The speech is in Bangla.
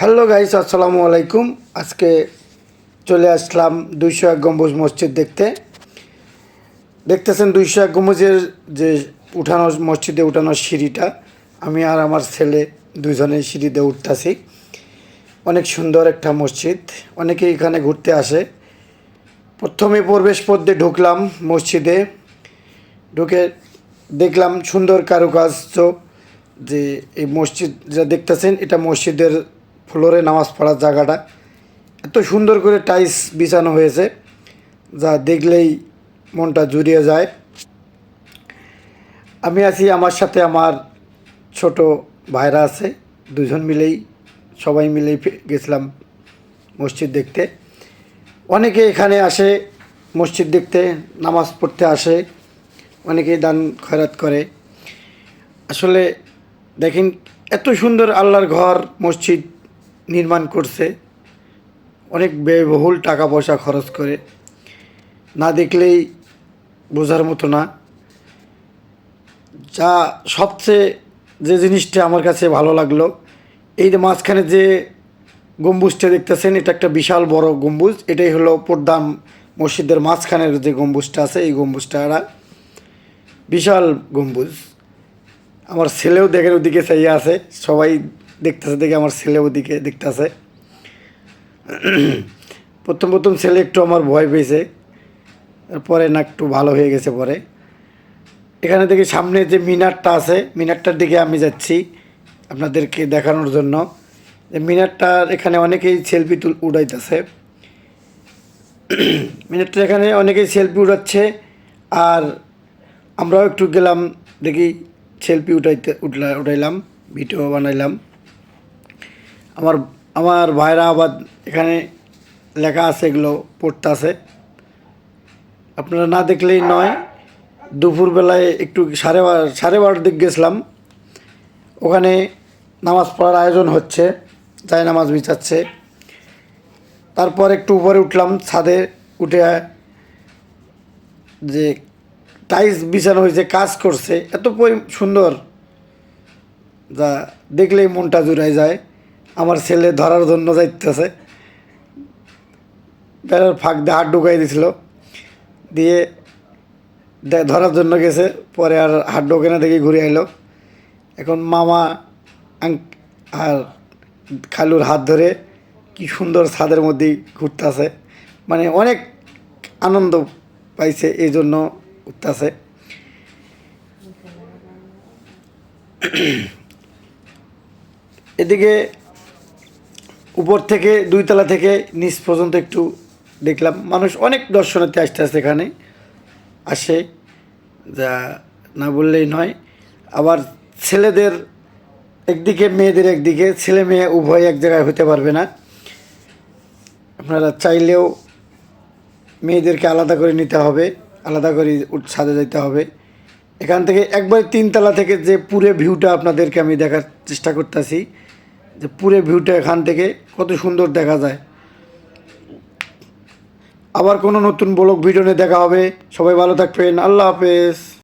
হ্যালো গাইস আসসালামু আলাইকুম আজকে চলে আসলাম দুইশো এক গম্বুজ মসজিদ দেখতে। দেখতেছেন দুইশো এক গম্বুজের যে উঠানোর মসজিদে উঠানোর সিঁড়িটা। আমি আর আমার ছেলে দুইজনে সিঁড়িতে উঠতেছি। অনেক সুন্দর একটা মসজিদ। অনেকে এখানে ঘুরতে আসে। প্রথমে প্রবেশ পথ দিয়ে ঢুকলাম মসজিদে। ঢুকে দেখলাম সুন্দর কারুকার্য যে এই মসজিদ যা দেখতেছেন, এটা মসজিদের ফ্লোরে নামাজ পড়ার জায়গাটা। এত সুন্দর করে টাইলস বিছানো হয়েছে, যা দেখলেই মনটা জুড়িয়ে যায়। আমি আছি আমার সাথে আমার ছোট ভাইরা আছে, দুজন মিলেই, সবাই মিলেই গেছিলাম মসজিদ দেখতে। অনেকে এখানে আসে মসজিদ দেখতে, নামাজ পড়তে আসে, অনেকেই দান খয়রাত করে। আসলে দেখেন, এত সুন্দর আল্লাহর ঘর, মসজিদ নির্মাণ করছে, অনেক ব্যয়বহুল টাকা পয়সা খরচ করে। না দেখলেই বোঝার মতো না। যা সবচেয়ে যে জিনিসটা আমার কাছে ভালো লাগল, এই যে মাঝখানে যে গম্বুজটা দেখতেছেন, এটা একটা বিশাল বড় গম্বুজ। এটাই হলো প্রধান মসজিদের মাঝখানের যে গম্বুজটা আছে, এই গম্বুজটা এরা বিশাল গম্বুজ। আমার ছেলেও দেখেন ওদিকে চাইয়া আছে, সবাই দেখতেছে, দেখে আমার ছেলে ওদিকে দেখতেছে। প্রথম প্রথম ছেলে একটু আমার ভয় পেয়েছে। পরে না, একটু ভালো হয়ে গেছে পরে। এখানে দেখি সামনে যে মিনারটা আছে, মিনারটার দিকে আমি যাচ্ছি আপনাদেরকে দেখানোর জন্য। মিনারটার এখানে অনেকেই সেলফি তুল, উড়াইতেছে। মিনারটা এখানে অনেকেই সেলফি উড়াচ্ছে। আর আমরাও একটু গেলাম, দেখি সেলফি উঠাইতে, উঠলা, উঠাইলাম, ভিডিও বানাইলাম। আমার আমার ভাইরা আবার এখানে লেখা আছে, এগুলো পড়তে আছে। আপনারা না দেখলেই নয়, দুপুরবেলায় একটু সাড়ে বার সাড়ে বারোটার দিক গেছিলাম। ওখানে নামাজ পড়ার আয়োজন হচ্ছে, যাই নামাজ বিছাচ্ছে তারপর একটু উপরে উঠলাম, ছাদে উঠে যে টাইলস বিছানো হয়েছে, কাজ করছে। এত সুন্দর। যা দেখলেই মনটা জুড়াই যায়। আমার ছেলে ধরার জন্য যাইতেছে। বেড়ার ফাঁক দিয়ে হাত ঢুকাই দিছিল। দিয়ে ধরার জন্য গেছে, পরে আর হাত ঢোকে না দেখে ঘুরে আইলো। এখন মামা আর খালুর হাত ধরে কি সুন্দর ছাদের মধ্যেই ঘুরতেছে। মানে অনেক আনন্দ পাইছে, এই জন্য উঠতেছে। এদিকে উপর থেকে দুইতলা থেকে নিচ পর্যন্ত একটু দেখলাম। মানুষ অনেক দর্শনার্থী আসতে আসতে এখানে আসে, যা না বললেই নয়। আবার ছেলেদের একদিকে, মেয়েদের একদিকে, ছেলে মেয়ে উভয় এক জায়গায় হতে পারবে না। আপনারা চাইলেও মেয়েদেরকে আলাদা করে নিতে হবে, আলাদা করে ছাদে যেতে হবে। এখান থেকে একবার তিনতলা থেকে যে পুরে ভিউটা আপনাদেরকে আমি দেখার চেষ্টা করতেছি। যে পুরে ভিউটা এখান থেকে কত সুন্দর দেখা যায়। আবার কোনো নতুন ব্লগ ভিডিও নিয়ে দেখা হবে। সবাই ভালো থাকবেন। আল্লাহ হাফেজ।